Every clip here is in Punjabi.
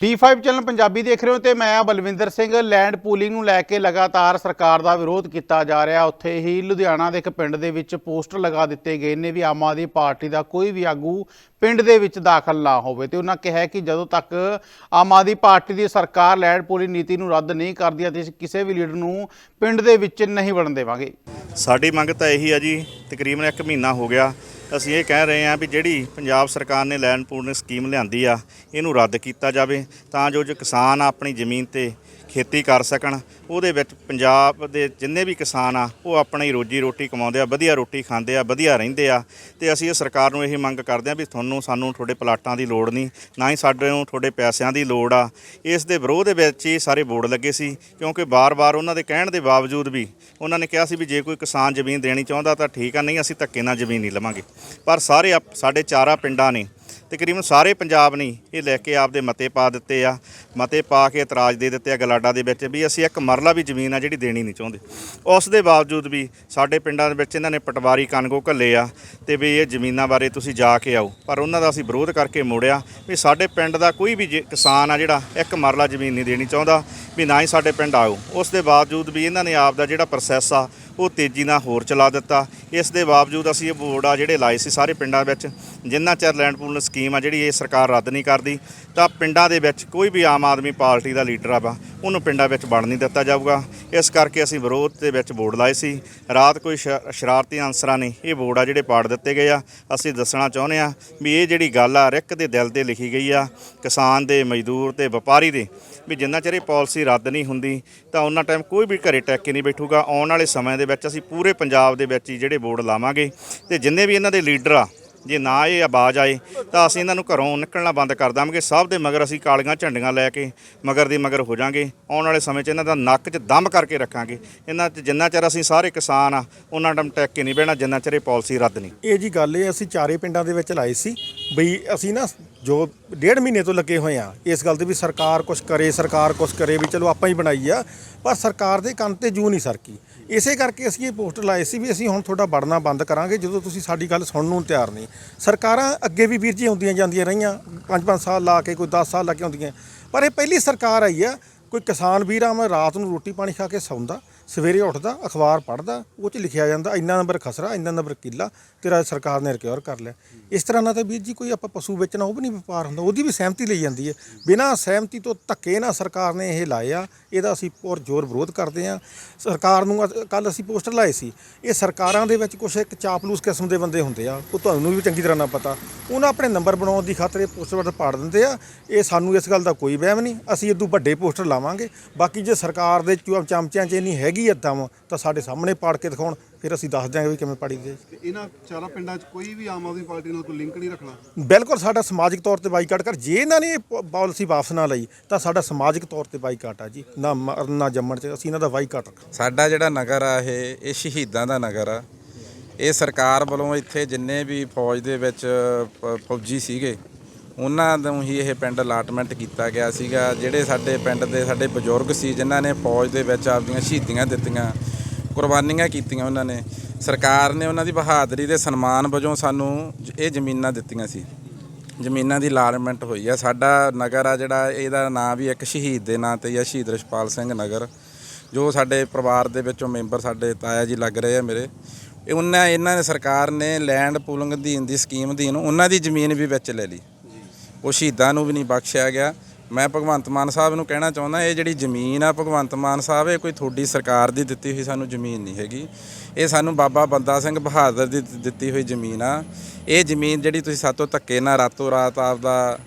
ਟੀ5 ਚੈਨਲ ਪੰਜਾਬੀ ਦੇਖ ਰਹੇ ਹੋ ਤੇ ਮੈਂ ਆ ਬਲਵਿੰਦਰ ਸਿੰਘ ਲੈਂਡ ਪੂਲਿੰਗ ਨੂੰ ਲੈ ਕੇ ਲਗਾਤਾਰ ਸਰਕਾਰ ਦਾ ਵਿਰੋਧ ਕੀਤਾ ਜਾ ਰਿਹਾ। ਉੱਥੇ ਹੀ ਲੁਧਿਆਣਾ ਦੇ ਇੱਕ ਪਿੰਡ ਦੇ ਵਿੱਚ ਪੋਸਟਰ ਲਗਾ ਦਿੱਤੇ ਗਏ ਨੇ ਵੀ ਆਮ ਆਦਮੀ ਪਾਰਟੀ ਦਾ ਕੋਈ ਵੀ ਆਗੂ ਪਿੰਡ ਦੇ ਵਿੱਚ ਦਾਖਲ ਨਾ ਹੋਵੇ ਤੇ ਉਹਨਾਂ ਕਿਹਾ ਕਿ ਜਦੋਂ ਤੱਕ ਆਮ ਆਦਮੀ ਪਾਰਟੀ ਦੀ ਸਰਕਾਰ ਲੈਂਡ ਪੂਲਿੰਗ ਨੀਤੀ ਨੂੰ ਰੱਦ ਨਹੀਂ ਕਰਦੀ ਅਤੇ ਅਸੀਂ ਕਿਸੇ ਵੀ ਲੀਡਰ ਨੂੰ ਪਿੰਡ ਦੇ ਵਿੱਚ ਨਹੀਂ ਵੜਨ ਦੇਵਾਂਗੇ। ਸਾਡੀ ਮੰਗ ਤਾਂ ਇਹੀ ਆ ਜੀ, ਤਕਰੀਬਨ 1 ਮਹੀਨਾ ਹੋ ਗਿਆ। ਅਸੀਂ ਇਹ ਕਹਿ ਰਹੇ ਹਾਂ ਵੀ ਜਿਹੜੀ ਪੰਜਾਬ ਸਰਕਾਰ ਨੇ ਲੈਂਡ ਪੂਰਨ ਸਕੀਮ ਲਿਆਂਦੀ ਆ, ਇਹਨੂੰ ਰੱਦ ਕੀਤਾ ਜਾਵੇ ਤਾਂ ਜੋ ਜੋ ਕਿਸਾਨ ਆਪਣੀ ਜ਼ਮੀਨ ਤੇ ਖੇਤੀ ਕਰ ਸਕਣ। ਉਹਦੇ ਵਿੱਚ ਪੰਜਾਬ ਦੇ ਜਿੰਨੇ ਵੀ ਕਿਸਾਨ ਆ, ਉਹ ਆਪਣੀ ਰੋਜੀ ਰੋਟੀ ਕਮਾਉਂਦੇ ਆ, ਵਧੀਆ ਰੋਟੀ ਖਾਂਦੇ ਆ, ਵਧੀਆ ਰਹਿੰਦੇ ਆ। ਤੇ ਅਸੀਂ ਇਹ ਸਰਕਾਰ ਨੂੰ ਇਹ ਮੰਗ ਕਰਦੇ ਆ ਵੀ ਤੁਹਾਨੂੰ ਸਾਨੂੰ ਤੁਹਾਡੇ ਪਲਾਟਾਂ ਦੀ ਲੋੜ ਨਹੀਂ, ਨਾ ਹੀ ਸਾਡੇ ਨੂੰ ਤੁਹਾਡੇ ਪੈਸਿਆਂ ਦੀ ਲੋੜ ਆ। ਇਸ ਦੇ ਵਿਰੋਧ ਦੇ ਵਿੱਚ ਹੀ ਸਾਰੇ ਬੋਰਡ ਲੱਗੇ ਸੀ, ਕਿਉਂਕਿ ਬਾਰ-ਬਾਰ ਉਹਨਾਂ ਦੇ ਕਹਿਣ ਦੇ ਬਾਵਜੂਦ ਵੀ ਉਹਨਾਂ ਨੇ ਕਿਹਾ ਸੀ ਵੀ ਜੇ ਕੋਈ ਕਿਸਾਨ ਜ਼ਮੀਨ ਦੇਣੀ ਚਾਹੁੰਦਾ ਤਾਂ ਠੀਕ ਆ, ਨਹੀਂ ਅਸੀਂ ਧੱਕੇ ਨਾਲ ਜ਼ਮੀਨ ਨਹੀਂ ਲਵਾਂਗੇ। ਪਰ ਸਾਰੇ ਆਪ- ਸਾਡੇ ਚਾਰਾ ਪਿੰਡਾਂ ਨੇ ਤਕਰੀਬਨ ਸਾਰੇ ਪੰਜਾਬ ਨੇ ਇਹ ਲੈ ਕੇ ਆਪਦੇ ਮਤੇ ਪਾ ਦਿੱਤੇ ਆ, ਮਤੇ ਪਾ ਕੇ ਇਤਰਾਜ਼ ਦੇ ਦਿੱਤੇ ਆ ਗਲਾਡਾ ਦੇ ਵਿੱਚ ਵੀ ਅਸੀਂ ਇੱਕ ਮਰਲਾ ਵੀ ਜ਼ਮੀਨ ਆ ਜਿਹੜੀ ਦੇਣੀ ਨਹੀਂ ਚਾਹੁੰਦੇ। ਉਸ ਦੇ ਬਾਵਜੂਦ ਵੀ ਸਾਡੇ ਪਿੰਡਾਂ ਦੇ ਵਿੱਚ ਇਹਨਾਂ ਨੇ ਪਟਵਾਰੀ ਕਾਨਗੋ ਘੱਲੇ ਆ ਤੇ ਵੀ ਇਹ ਜ਼ਮੀਨਾਂ ਬਾਰੇ ਤੁਸੀਂ ਜਾ ਕੇ ਆਓ। ਪਰ ਉਹਨਾਂ ਦਾ ਅਸੀਂ ਵਿਰੋਧ ਕਰਕੇ ਮੋੜਿਆ ਵੀ ਸਾਡੇ ਪਿੰਡ ਦਾ ਕੋਈ ਵੀ ਜੇ- ਕਿਸਾਨ ਆ ਜਿਹੜਾ ਇੱਕ ਮਰਲਾ ਜ਼ਮੀਨ ਨਹੀਂ ਦੇਣੀ ਚਾਹੁੰਦਾ ਵੀ ਨਾ ਹੀ ਸਾਡੇ ਪਿੰਡ ਆਓ। ਉਸ ਦੇ ਬਾਵਜੂਦ ਵੀ ਇਹਨਾਂ ਨੇ ਆਪ ਦਾ ਜਿਹੜਾ ਪ੍ਰੋਸੈਸ ਆ ਉਹ ਤੇਜ਼ੀ ਨਾਲ ਹੋਰ ਚਲਾ ਦਿੱਤਾ। ਇਸ ਦੇ ਬਾਵਜੂਦ ਅਸੀਂ ਇਹ ਬੋਰਡ ਆ ਜਿਹੜੇ ਲਾਏ ਸੀ ਸਾਰੇ ਪਿੰਡਾਂ ਵਿੱਚ, ਜਿੰਨਾ ਚਿਰ ਲੈਂਡ ਪੂਲ ਸਕੀਮ ਆ ਜਿਹੜੀ ਇਹ ਸਰਕਾਰ ਰੱਦ ਨਹੀਂ ਕਰਦੀ, ਤਾਂ ਪਿੰਡਾਂ ਦੇ ਵਿੱਚ ਕੋਈ ਵੀ ਆਮ ਆਦਮੀ ਪਾਰਟੀ ਦਾ ਲੀਡਰ ਆ ਵਾ, ਉਹਨੂੰ ਪਿੰਡਾਂ ਵਿੱਚ ਵੜ ਨਹੀਂ ਦਿੱਤਾ ਜਾਊਗਾ। ਇਸ ਕਰਕੇ ਅਸੀਂ ਵਿਰੋਧ ਦੇ ਵਿੱਚ ਬੋਰਡ ਲਾਏ ਸੀ। ਰਾਤ ਕੋਈ ਸ਼ਰਾਰਤੀ ਅਨਸਰਾਂ ਨੇ ਇਹ ਬੋਰਡ ਆ ਜਿਹੜੇ ਪਾੜ ਦਿੱਤੇ ਗਏ ਆ। ਅਸੀਂ ਦੱਸਣਾ ਚਾਹੁੰਦੇ ਆ ਵੀ ਇਹ ਜਿਹੜੀ ਗੱਲ ਆ, ਰਿਕ ਦੇ ਦਿਲ ਤੇ ਲਿਖੀ ਗਈ ਆ, ਕਿਸਾਨ ਦੇ, ਮਜ਼ਦੂਰ ਤੇ ਵਪਾਰੀ ਦੇ ਵੀ ਜਿੰਨਾ ਚਿਰ ਇਹ ਪਾਲਿਸੀ ਰੱਦ ਨਹੀਂ ਹੁੰਦੀ, ਤਾਂ ਉਹਨਾਂ ਟਾਈਮ ਕੋਈ ਵੀ ਘਰੇ ਟੈਕੇ ਨਹੀਂ ਬੈਠੂਗਾ। ਆਉਣ ਵਾਲੇ ਸਮੇਂ ਦੇ ਵਿੱਚ ਅਸੀਂ ਪੂਰੇ ਪੰਜਾਬ ਦੇ ਵਿੱਚ ਹੀ ਜਿਹੜੇ ਬੋਰਡ ਲਾਵਾਂਗੇ ਤੇ ਜਿੰਨੇ ਵੀ ਇਹਨਾਂ ਦੇ ਲੀਡਰ ਆ, ਜੇ ਨਾ ਇਹ ਆਵਾਜ਼ ਆਏ, ਤਾਂ ਅਸੀਂ ਇਹਨਾਂ ਨੂੰ ਘਰੋਂ ਨਿਕਲਣਾ ਬੰਦ ਕਰ ਦਾਂਗੇ। ਸਭ ਦੇ ਮਗਰ ਅਸੀਂ ਕਾਲੀਆਂ ਝੰਡੀਆਂ ਲੈ ਕੇ ਮਗਰ ਦੀ ਮਗਰ ਹੋ ਜਾਾਂਗੇ। ਆਉਣ ਵਾਲੇ ਸਮੇਂ 'ਚ ਇਹਨਾਂ ਦਾ ਨੱਕ 'ਚ ਦਮ ਕਰਕੇ ਰੱਖਾਂਗੇ। ਇਹਨਾਂ 'ਚ ਜਿੰਨਾ ਚਿਰ ਅਸੀਂ ਸਾਰੇ ਕਿਸਾਨ ਆ, ਉਹਨਾਂ ਟਾਈਮ ਟੈਕ ਕੇ ਨਹੀਂ ਬਹਿਣਾ, ਜਿੰਨਾ ਚਿਰ ਇਹ ਪਾਲਿਸੀ ਰੱਦ ਨਹੀਂ। ਇਹ ਜੀ ਗੱਲ ਇਹ ਅਸੀਂ ਚਾਰੇ ਪਿੰਡਾਂ ਦੇ ਵਿੱਚ ਲਾਏ ਸੀ, ਬਈ ਅਸੀਂ ਨਾ ਜੋ ਡੇਢ ਮਹੀਨੇ ਤੋਂ ਲੱਗੇ ਹੋਏ ਆ, ਇਸ ਗੱਲ ਤੇ ਵੀ ਸਰਕਾਰ ਕੁਝ ਕਰੇ, ਸਰਕਾਰ ਕੁਝ ਕਰੇ ਵੀ ਚਲੋ ਆਪਾਂ ਹੀ ਬਣਾਈ ਆ, ਪਰ ਸਰਕਾਰ ਦੇ ਕੰਨ ਤੇ ਜੂ ਨਹੀਂ ਸਰਕੀ। ਇਸੇ ਕਰਕੇ ਅਸੀਂ ਇਹ ਪੋਸਟਰ ਲਾਏ ਸੀ ਵੀ ਅਸੀਂ ਹੁਣ ਤੁਹਾਡਾ ਵੜਨਾ ਬੰਦ ਕਰਾਂਗੇ ਜਦੋਂ ਤੁਸੀਂ ਸਾਡੀ ਗੱਲ ਸੁਣਨ ਨੂੰ ਤਿਆਰ ਨਹੀਂ। ਸਰਕਾਰਾਂ ਅੱਗੇ ਵੀ ਵੀਰ ਜੀ ਆਉਂਦੀਆਂ ਜਾਂਦੀਆਂ ਰਹੀਆਂ 5-5 ਸਾਲ ਲਾ ਕੇ, ਕੋਈ 10 ਸਾਲ ਲਾ ਕੇ ਆਉਂਦੀਆਂ। ਪਰ ਇਹ ਪਹਿਲੀ ਸਰਕਾਰ ਆਈ ਆ, ਕੋਈ ਕਿਸਾਨ ਵੀਰ ਆ, ਮੈਂ ਰਾਤ ਨੂੰ ਰੋਟੀ ਪਾਣੀ ਖਾ ਕੇ ਸੌਂਦਾ। ਸਵੇਰੇ ਉੱਠਦਾ, ਅਖਬਾਰ ਪੜ੍ਹਦਾ, ਉਹ 'ਚ ਲਿਖਿਆ ਜਾਂਦਾ, ਇੰਨਾ ਨੰਬਰ ਖਸਰਾ, ਇੰਨਾ ਨੰਬਰ ਕਿੱਲਾ, ਤੇਰਾ ਸਰਕਾਰ ਨੇ ਰਿਕਵਰ ਕਰ ਲਿਆ। ਇਸ ਤਰ੍ਹਾਂ ਨਾਲ ਤਾਂ ਵੀਰ ਜੀ ਕੋਈ ਆਪਾਂ ਪਸ਼ੂ ਵੇਚਣਾ, ਉਹ ਵੀ ਨਹੀਂ ਵਪਾਰ ਹੁੰਦਾ, ਉਹਦੀ ਵੀ ਸਹਿਮਤੀ ਲਈ ਜਾਂਦੀ ਹੈ। ਬਿਨਾਂ ਸਹਿਮਤੀ ਤੋਂ ਧੱਕੇ ਨਾਲ ਸਰਕਾਰ ਨੇ ਇਹ ਲਾਏ ਆ ਇਹਦਾ ਅਸੀਂ ਪੁਰ ਜ਼ੋਰ ਵਿਰੋਧ ਕਰਦੇ ਹਾਂ। ਸਰਕਾਰ ਨੂੰ ਕੱਲ ਅਸੀਂ ਪੋਸਟਰ ਲਾਏ ਸੀ, ਇਹ ਸਰਕਾਰਾਂ ਦੇ ਵਿੱਚ ਕੁਝ ਇੱਕ ਚਾਪਲੂਸ ਕਿਸਮ ਦੇ ਬੰਦੇ ਹੁੰਦੇ ਆ, ਉਹ ਤੁਹਾਨੂੰ ਵੀ ਚੰਗੀ ਤਰ੍ਹਾਂ ਨਾ ਪਤਾ। ਉਹਨਾਂ ਆਪਣੇ ਨੰਬਰ ਬਣਾਉਣ ਦੀ ਖਾਤਰ ਇਹ ਪੋਸਟਰ ਪਾੜ ਦਿੰਦੇ ਆ, ਇਹ ਸਾਨੂੰ ਇਸ ਗੱਲ ਦਾ ਕੋਈ ਵਹਿਮ ਨਹੀਂ, ਅਸੀਂ ਇਦੋਂ ਵੱਡੇ ਪੋਸਟਰ ਲਾਵਾਂਗੇ। ਬਾਕੀ ਜੇ ਸਰਕਾਰ ਦੇ ਚਮਚਿਆਂ 'ਚ ਨਹੀਂ ਹੈਗੀ ਏਦਾਂ ਵਾ? ਤਾਂ ਸਾਡੇ ਸਾਹਮਣੇ ਪਾੜ ਕੇ ਦਿਖਾਉਣ ਫਿਰ ਅਸੀਂ ਦੱਸ ਦਿਆਂਗੇ ਵੀ ਕਿਵੇਂ ਪਾੜੀ ਦੇ ਤੇ ਇਹਨਾਂ ਚਾਰਾਂ ਪਿੰਡਾਂ 'ਚ ਕੋਈ ਵੀ ਆਮ ਆਦਮੀ ਪਾਰਟੀ ਨਾਲ ਕੋਈ ਲਿੰਕ ਨਹੀਂ ਰੱਖਣਾ? ਬਿਲਕੁਲ ਸਾਡਾ ਸਮਾਜਿਕ ਤੌਰ ਤੇ ਬਾਈਕਾਟ ਕਰ ਜੇ ਇਹਨਾਂ ਨੇ ਇਹ ਪਾਲਿਸੀ ਵਾਪਸ ਨਾ ਲਈ ਤਾਂ ਸਾਡਾ ਸਮਾਜਿਕ ਤੌਰ ਤੇ ਬਾਈਕਾਟ ਆ ਜੀ ਨਾ ਮਰਨ ਨਾ ਜੰਮਣ ਚ ਅਸੀਂ ਇਹਨਾਂ ਦਾ ਬਾਈਕਾਟ ਰੱਖਾਂਗੇ। ਸਾਡਾ ਜਿਹੜਾ ਨਗਰ ਆ ਇਹ ਇਹ ਸ਼ਹੀਦਾਂ ਦਾ ਨਗਰ ਆ। ਇਹ ਸਰਕਾਰ ਵੱਲੋਂ ਇੱਥੇ ਜਿੰਨੇ ਵੀ ਫੌਜ ਦੇ ਵਿੱਚ ਪ- ਫੌਜੀ ਸੀਗੇ ਉਹਨਾਂ ਨੂੰ ਹੀ ਇਹ ਪਿੰਡ ਅਲਾਟਮੈਂਟ ਕੀਤਾ ਗਿਆ ਸੀਗਾ, ਜਿਹੜੇ ਸਾਡੇ ਪਿੰਡ ਦੇ ਸਾਡੇ ਬਜ਼ੁਰਗ ਸੀ, ਜਿਨ੍ਹਾਂ ਨੇ ਫੌਜ ਦੇ ਵਿੱਚ ਆਪਦੀਆਂ ਸ਼ਹੀਦੀਆਂ ਦਿੱਤੀਆਂ, ਕੁਰਬਾਨੀਆਂ ਕੀਤੀਆਂ ਉਹਨਾਂ ਨੇ। ਸਰਕਾਰ ਨੇ ਉਹਨਾਂ ਦੀ ਬਹਾਦਰੀ ਦੇ ਸਨਮਾਨ ਵਜੋਂ ਸਾਨੂੰ ਜ- ਇਹ ਜ਼ਮੀਨਾਂ ਦਿੱਤੀਆਂ ਸੀ। ਜ਼ਮੀਨਾਂ ਦੀ ਅਲਾਟਮੈਂਟ ਹੋਈ ਆ। ਸਾਡਾ ਨਗਰ ਆ ਜਿਹੜਾ, ਇਹਦਾ ਨਾਂ ਵੀ ਇੱਕ ਸ਼ਹੀਦ ਦੇ ਨਾਂ ਤੇ ਹੀ ਆ, ਸ਼ਹੀਦ ਰਛਪਾਲ ਸਿੰਘ ਨਗਰ। ਜੋ ਸਾਡੇ ਪਰਿਵਾਰ ਦੇ ਵਿੱਚੋਂ ਮੈਂਬਰ ਸਾਡੇ ਤਾਇਆ ਜੀ ਲੱਗ ਰਹੇ ਆ ਮੇਰੇ। ਉਹਨਾਂ, ਇਹਨਾਂ ਨੇ ਸਰਕਾਰ ਨੇ ਲੈਂਡ ਪੂਲਿੰਗ ਅਧੀਨ ਦੀ ਸਕੀਮ ਅਧੀਨ ਉਹਨਾਂ ਦੀ ਜ਼ਮੀਨ ਵੀ ਵਿੱਚ ਲੈ ਲਈ। ਉਹ ਸ਼ਹੀਦਾਂ ਨੂੰ ਵੀ ਨਹੀਂ ਬਖਸ਼ਿਆ ਗਿਆ। ਮੈਂ ਭਗਵੰਤ ਮਾਨ ਸਾਹਿਬ ਨੂੰ ਕਹਿਣਾ ਚਾਹੁੰਦਾ, ਇਹ ਜਿਹੜੀ ਜ਼ਮੀਨ ਆ ਭਗਵੰਤ ਮਾਨ ਸਾਹਿਬ, ਇਹ ਕੋਈ ਤੁਹਾਡੀ ਸਰਕਾਰ ਦੀ ਦਿੱਤੀ ਹੋਈ ਸਾਨੂੰ ਜ਼ਮੀਨ ਨਹੀਂ ਹੈਗੀ। ਇਹ ਸਾਨੂੰ ਬਾਬਾ ਬੰਦਾ ਸਿੰਘ ਬਹਾਦਰ ਦੀ ਦਿੱਤੀ ਹੋਈ ਜ਼ਮੀਨ ਆ। ਇਹ ਜ਼ਮੀਨ ਜਿਹੜੀ ਤੁਸੀਂ ਸਾਤੋਂ ਧੱਕੇ ਨਾਲ ਰਾਤੋਂ ਰਾਤ ਆਪਦਾ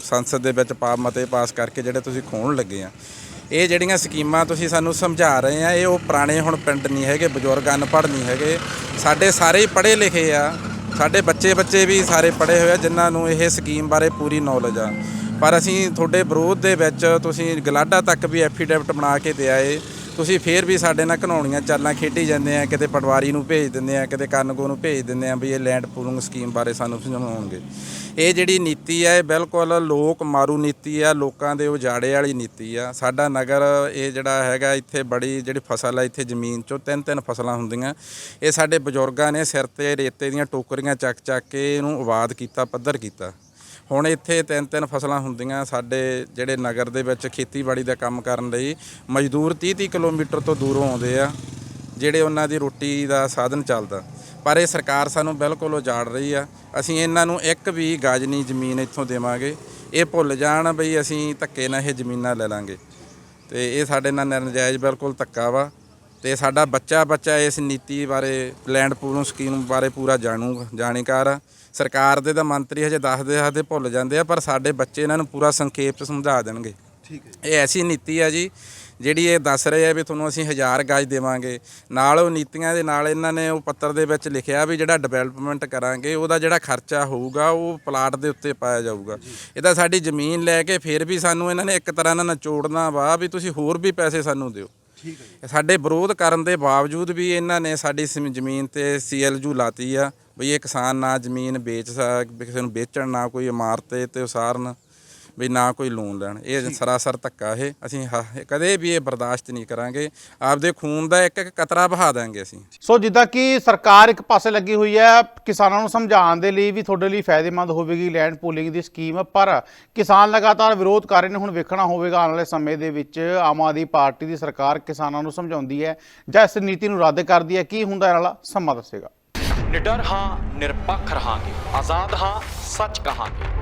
ਸੰਸਦ ਦੇ ਵਿੱਚ ਪਾ, ਮਤੇ ਪਾਸ ਕਰਕੇ ਜਿਹੜੇ ਤੁਸੀਂ ਖੋਣ ਲੱਗੇ ਆ। ਇਹ ਜਿਹੜੀਆਂ ਸਕੀਮਾਂ ਤੁਸੀਂ ਸਾਨੂੰ ਸਮਝਾ ਰਹੇ ਆ, ਇਹ ਉਹ ਪੁਰਾਣੇ ਹੁਣ ਪਿੰਡ ਨਹੀਂ ਹੈਗੇ, ਬਜ਼ੁਰਗ ਅਨਪੜ੍ਹ ਨਹੀਂ ਹੈਗੇ। ਸਾਡੇ ਸਾਰੇ ਹੀ ਪੜ੍ਹੇ ਲਿਖੇ ਆ। ਸਾਡੇ ਬੱਚੇ ਬੱਚੇ ਵੀ ਸਾਰੇ ਪੜ੍ਹੇ ਹੋਏ ਆ, ਜਿਨ੍ਹਾਂ ਨੂੰ ਇਹ ਸਕੀਮ ਬਾਰੇ ਪੂਰੀ ਨੌਲੇਜ ਆ। ਪਰ ਅਸੀਂ ਤੁਹਾਡੇ ਵਿਰੋਧ ਦੇ ਵਿੱਚ ਤੁਸੀਂ ਗਲਾਡਾ ਤੱਕ ਵੀ ਐਫੀਡੈਵਿਟ ਬਣਾ ਕੇ ਦੇ ਆਏ। ਤੁਸੀਂ ਫੇਰ ਵੀ ਸਾਡੇ ਨਾਲ ਘਨਾਉਣੀਆਂ ਚਾਲਾਂ ਖੇਡੀ ਜਾਂਦੇ ਆ, ਕਿਤੇ ਪਟਵਾਰੀ ਨੂੰ ਭੇਜ ਦਿੰਦੇ ਆ, ਕਿਤੇ ਕਾਨੂੰਗੋ ਨੂੰ ਭੇਜ ਦਿੰਦੇ ਆ ਵੀ ਇਹ ਲੈਂਡ ਪੂਲਿੰਗ ਸਕੀਮ ਬਾਰੇ ਸਾਨੂੰ ਸਮਝਾਉਣਗੇ। ਇਹ ਜਿਹੜੀ ਨੀਤੀ ਹੈ ਇਹ ਬਿਲਕੁਲ ਲੋਕ ਮਾਰੂ ਨੀਤੀ ਆ, ਲੋਕਾਂ ਦੇ ਉਜਾੜੇ ਵਾਲੀ ਨੀਤੀ ਆ। ਸਾਡਾ ਨਗਰ ਇਹ ਜਿਹੜਾ ਹੈਗਾ, ਇੱਥੇ ਬੜੀ ਜਿਹੜੀ ਫਸਲ ਆ, ਇੱਥੇ ਜ਼ਮੀਨ ਚੋਂ ਤਿੰਨ ਤਿੰਨ ਫਸਲਾਂ ਹੁੰਦੀਆਂ। ਇਹ ਸਾਡੇ ਬਜ਼ੁਰਗਾਂ ਨੇ ਸਿਰ ਤੇ ਰੇਤੇ ਦੀਆਂ ਟੋਕਰੀਆਂ ਚੱਕ ਚੱਕ ਕੇ ਇਹਨੂੰ ਆਬਾਦ ਕੀਤਾ, ਪੱਧਰ ਕੀਤਾ। ਹੁਣ ਇੱਥੇ ਤਿੰਨ ਤਿੰਨ ਫਸਲਾਂ ਹੁੰਦੀਆਂ ਸਾਡੇ ਜਿਹੜੇ ਨਗਰ ਦੇ ਵਿੱਚ ਖੇਤੀਬਾੜੀ ਦਾ ਕੰਮ ਕਰਨ ਲਈ ਮਜ਼ਦੂਰ 30 30 ਕਿਲੋਮੀਟਰ ਤੋਂ ਦੂਰੋਂ ਆਉਂਦੇ ਆ, ਜਿਹੜੇ ਉਹਨਾਂ ਦੀ ਰੋਟੀ ਦਾ ਸਾਧਨ ਚੱਲਦਾ। ਪਰ ਇਹ ਸਰਕਾਰ ਸਾਨੂੰ ਬਿਲਕੁਲ ਉਜਾੜ ਰਹੀ ਆ। ਅਸੀਂ ਇਹਨਾਂ ਨੂੰ ਇੱਕ ਵੀ ਗਾਜ਼ਨੀ ਜ਼ਮੀਨ ਇੱਥੋਂ ਦੇਵਾਂਗੇ। ਇਹ ਭੁੱਲ ਜਾਣ ਬਈ ਅਸੀਂ ਧੱਕੇ ਨਾਲ ਇਹ ਜ਼ਮੀਨਾਂ ਲੈ ਲਾਂਗੇ। ਤੇ ਇਹ ਸਾਡੇ ਨਾਲ ਨਜਾਇਜ਼ ਬਿਲਕੁਲ ਧੱਕਾ ਵਾ। ਤੇ ਸਾਡਾ ਬੱਚਾ ਬੱਚਾ ਇਸ ਨੀਤੀ ਬਾਰੇ ਲੈਂਡ ਪੂਲਿੰਗ ਸਕੀਮ ਬਾਰੇ ਪੂਰਾ ਜਾਣੂ ਜਾਣਕਾਰ ਆ। ਸਰਕਾਰ ਦੇ ਤਾਂ ਮੰਤਰੀ ਹਜੇ ਦੱਸਦੇ ਆ ਤੇ ਭੁੱਲ ਜਾਂਦੇ ਆ ਪਰ ਸਾਡੇ ਬੱਚੇ ਇਹਨਾਂ ਨੂੰ ਪੂਰਾ ਸੰਖੇਪ ਚ ਸਮਝਾ ਦੇਣਗੇ। ਠੀਕ ਹੈ ਇਹ ਐਸੀ ਨੀਤੀ ਆ ਜੀ ਜਿਹੜੀ ਇਹ ਦੱਸ ਰਹੇ ਆ ਵੀ ਤੁਹਾਨੂੰ ਅਸੀਂ ਹਜ਼ਾਰ ਗਜ ਦੇਵਾਂਗੇ। ਨਾਲ ਉਹ ਨੀਤੀਆਂ ਦੇ ਨਾਲ ਇਹਨਾਂ ਨੇ ਉਹ ਪੱਤਰ ਦੇ ਵਿੱਚ ਲਿਖਿਆ ਵੀ ਜਿਹੜਾ ਡਿਵੈਲਪਮੈਂਟ ਕਰਾਂਗੇ ਉਹਦਾ ਜਿਹੜਾ ਖਰਚਾ ਹੋਊਗਾ ਉਹ ਪਲਾਟ ਦੇ ਉੱਤੇ ਪਾਇਆ ਜਾਊਗਾ। ਇਹ ਤਾਂ ਸਾਡੀ ਜ਼ਮੀਨ ਲੈ ਕੇ ਫਿਰ ਵੀ ਸਾਨੂੰ ਇਹਨਾਂ ਨੇ ਇੱਕ ਤਰ੍ਹਾਂ ਨਾਲ ਨਿਚੋੜਨਾ ਵਾ ਵੀ ਤੁਸੀਂ ਹੋਰ ਵੀ ਪੈਸੇ ਸਾਨੂੰ ਦਿਓ। ਠੀਕ ਹੈ ਜੀ। ਸਾਡੇ ਵਿਰੋਧ ਕਰਨ ਦੇ ਬਾਵਜੂਦ ਵੀ ਇਹਨਾਂ ਨੇ ਸਾਡੀ ਸਿਮ- ਜ਼ਮੀਨ ਤੇ ਸੀਐਲਯੂ ਲਾਤੀ ਆ, ਬਈ ਇਹ ਕਿਸਾਨ ਨਾ ਜ਼ਮੀਨ ਵੇਚ ਸਕ, ਕਿਸੇ ਨੂੰ ਵੇਚਣ ਨਾ ਕੋਈ ਇਮਾਰਤ ਤੇ ਉਸਾਰਨ। ਵੀ ਨਾ ਕੋਈ ਲੋਨ ਲੈਣ। ਇਹ ਸਰਾਸਰ ਧੱਕਾ ਇਹ। ਅਸੀਂ ਹ- ਕਦੇ ਵੀ ਇਹ ਬਰਦਾਸ਼ਤ ਨਹੀਂ ਕਰਾਂਗੇ। ਆਪਦੇ ਖੂਨ ਦਾ ਇੱਕ ਇੱਕ ਕਤਰਾ ਬਹਾ ਦਾਂਗੇ ਅਸੀਂ। ਸੋ ਜਿੱਦਾਂ ਕਿ ਸਰਕਾਰ ਇੱਕ ਪਾਸੇ ਲੱਗੀ ਹੋਈ ਹੈ ਕਿਸਾਨਾਂ ਨੂੰ ਸਮਝਾਉਣ ਦੇ ਲਈ ਵੀ ਤੁਹਾਡੇ ਲਈ ਫਾਇਦੇਮੰਦ ਹੋਵੇਗੀ ਲੈਂਡ ਪੂਲਿੰਗ ਦੀ ਸਕੀਮ ਪਰ ਕਿਸਾਨ ਲਗਾਤਾਰ ਵਿਰੋਧ ਕਰ ਰਹੇ ਨੇ ਹੁਣ ਵੇਖਣਾ ਹੋਵੇਗਾ ਆਉਣ ਵਾਲੇ ਸਮੇਂ ਦੇ ਵਿੱਚ ਆਮ ਆਦਮੀ ਪਾਰਟੀ ਦੀ ਸਰਕਾਰ ਕਿਸਾਨਾਂ ਨੂੰ ਸਮਝਾਉਂਦੀ ਹੈ ਜਾਂ ਇਸ ਨੀਤੀ ਨੂੰ ਰੱਦ ਕਰਦੀ ਹੈ ਕੀ ਹੁੰਦਾ ਇਹਨਾਂ ਵਾਲਾ ਸਮਾਂ ਦੱਸੇਗਾ। ਨਿਡਰ ਹਾਂ ਨਿਰਪੱਖ ਰਹਾਂਗੇ। ਆਜ਼ਾਦ ਹਾਂ ਸੱਚ ਕਹਾਂਗੇ।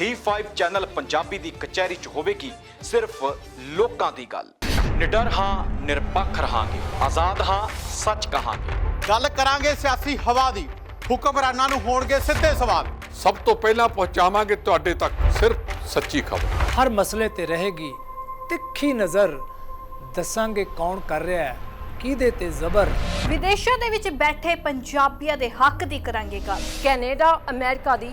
D5 ਚੈਨਲ ਪੰਜਾਬੀ ਦੀ ਕਚਹਿਰੀ 'ਚ ਹੋਵੇਗੀ ਸਿਰਫ ਲੋਕਾਂ ਦੀ ਗੱਲ। ਨਿਡਰ ਹਾਂ ਨਿਰਪੱਖ ਰਹਾਂਗੇ। ਆਜ਼ਾਦ ਹਾਂ ਸੱਚ ਕਹਾਂਗੇ। ਗੱਲ ਕਰਾਂਗੇ ਸਿਆਸੀ ਹਵਾ ਦੀ। ਹੁਕਮਰਾਨਾਂ ਨੂੰ ਹੋਣਗੇ ਸਿੱਧੇ ਸਵਾਲ। ਸਭ ਤੋਂ ਪਹਿਲਾਂ ਪਹੁੰਚਾਵਾਂਗੇ ਤੁਹਾਡੇ ਤੱਕ ਸਿਰਫ ਸੱਚੀ ਖਬਰ। ਹਰ ਮਸਲੇ ਤੇ ਰਹੇਗੀ ਤਿੱਖੀ ਨਜ਼ਰ। ਦੱਸਾਂਗੇ ਕੌਣ ਕਰ ਰਿਹਾ ਹੈ ਕਿਹਦੇ ਤੇ ਜ਼ਬਰ। ਵਿਦੇਸ਼ਾਂ ਦੇ ਵਿੱਚ ਬੈਠੇ ਪੰਜਾਬੀਆਂ ਦੇ ਹੱਕ ਦੀ ਕਰਾਂਗੇ ਗੱਲ। ਕੈਨੇਡਾ ਅਮਰੀਕਾ ਦੀ